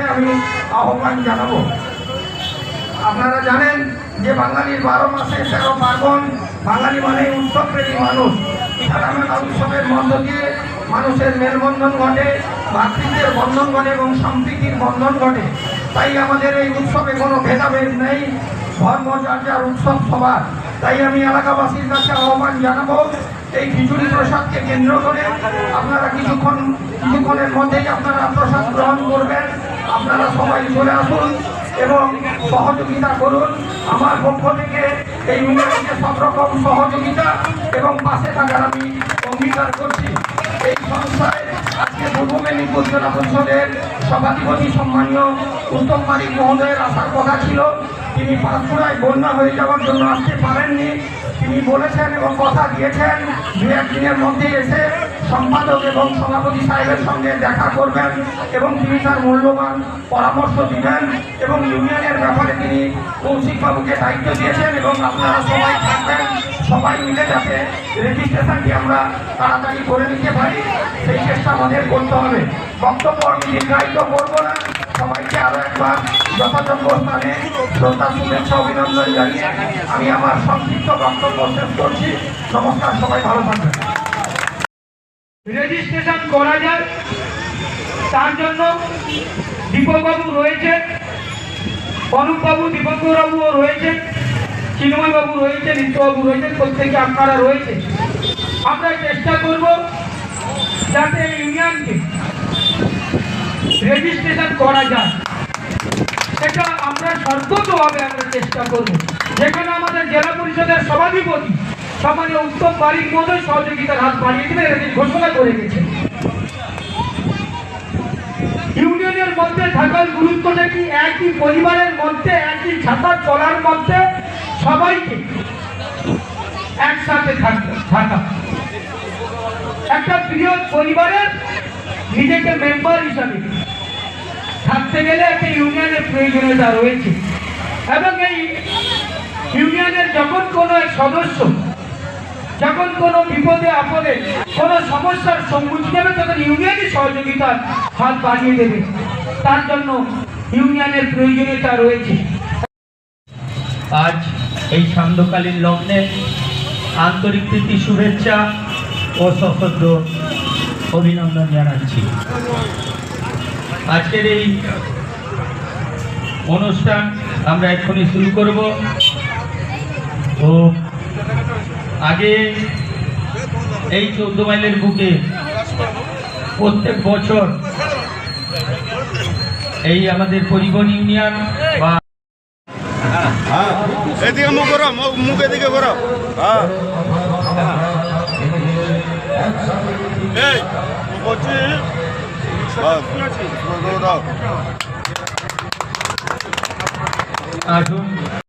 আমি আহ্বান জানাব? আপনারা জানেন যে বাঙালির বারো মাসে তেরো পার্বণ, বাঙালি মানে উৎসবপ্রেমী মানুষ। সারা মেলা উৎসবের মধ্য দিয়ে মানুষের মেলবন্ধন ঘটে, ভাতৃত্বের বন্ধন ঘটে এবং সম্প্রীতির বন্ধন ঘটে। তাই আমাদের এই উৎসবে কোনো ভেদাভেদ নেই। ধর্ম, যার যার উৎসব সবার। তাই আমি এলাকাবাসীর কাছে আহ্বান জানাব এই খিচুড়ি প্রসাদকে কেন্দ্র করে আপনারা কিছুক্ষণ, কিছুক্ষণের মধ্যেই আপনারা প্রসাদ গ্রহণ করবেন। আপনারা সবাই চলে আসুন এবং সহযোগিতা করুন। আমার পক্ষ থেকে এই মিলে সব রকম সহযোগিতা এবং পাশে থাকার আমি অঙ্গীকার করছি। এই সংস্থায় আজকে পূর্ব মেদিনীপুর জেলা পরিষদের সভাধিপতি সম্মানীয় উত্তম মালিক মহোদয়ের আসার কথা ছিল। তিনি পাঁচপুরায় বন্যা হয়ে যাওয়ার জন্য আসতে পারেননি। তিনি বলেছেন এবং কথা দিয়েছেন, দু একদিনের মধ্যে এসে সম্পাদক এবং সভাপতি সাহেবের সঙ্গে দেখা করবেন এবং তিনি তার মূল্যবান পরামর্শ দিবেন এবং ইউনিয়নের ব্যাপারে তিনি কৌশিকবাবুকে দায়িত্ব দিয়েছেন এবং আপনারা সবাই থাকবেন। সবাই মিলে যাতে রেজিস্ট্রেশনটি আমরা তাড়াতাড়ি করে নিতে পারি, সেই চেষ্টা আমাদের করতে হবে। বক্তব্য আমি দীর্ঘায়িত করব না। সবাইকে আরও একবার যথাযোগ্য স্থানে শ্রদ্ধা, শুভেচ্ছা, অভিনন্দন জানিয়ে আমি আমার সংক্ষিপ্ত বক্তব্য শেষ করছি। নমস্কার, সবাই ভালো থাকবেন। রেজিস্ট্রেশন করা যায়। তার জন্য দীপকবাবু রয়েছে অনুপবাবু দীপঙ্করবাবুও রয়েছেন। চিন্ময়বাবু রয়েছেন নিত্যবাবু রয়েছেন, প্রত্যেকে আপনারা রয়েছে আমরা চেষ্টা করব যাতে ইউনিয়নকে রেজিস্ট্রেশন করা যায়। সেটা আমরা সর্বতভাবে আমরা চেষ্টা করব। যেখানে আমাদের জেলা পরিষদের সভাধিপতি সম্মানীয় উত্তম বাড়ির মধ্যে সহযোগিতার হাত বাড়িয়ে দেবে এটা ঘোষণা করে গেছেন। ইউনিয়নের মধ্যে থাকার গুরুত্বটা কি? একই পরিবারের মধ্যে, একই ছাতার চলার মধ্যে সবাইকে একসাথে থাকা একটা প্রিয় পরিবারের নিজেকে মেম্বার হিসাবে থাকতে গেলে একটা ইউনিয়নের প্রয়োজনীয়তা রয়েছে। এবং এই ইউনিয়নের যখন কোনো এক সদস্য, যখন কোনো বিপদে, আপদে কোনো সমস্যার সম্মুখীন হবে, তখন ইউনিয়নই সহযোগিতার হাত বাড়িয়ে দেবে। তার জন্য ইউনিয়নের প্রয়োজনীয়তা রয়েছে। আজ এই সান্ধ্যকালীন লগ্নে আন্তরিক প্রীতি, শুভেচ্ছা ও সশ্রদ্ধ অভিনন্দন জানাচ্ছি। আজকের এই অনুষ্ঠান আমরা এক্ষুনি শুরু করব। ও, আগে এই চৌদ্দ মাইলের বুকে প্রত্যেক বছর এই আমাদের পরিবহন ইউনিয়ন বা হ্যাঁ। এদিকে মুখ করো মুখ- এদিকে করো হ্যাঁ। এই বলছি। আসুন।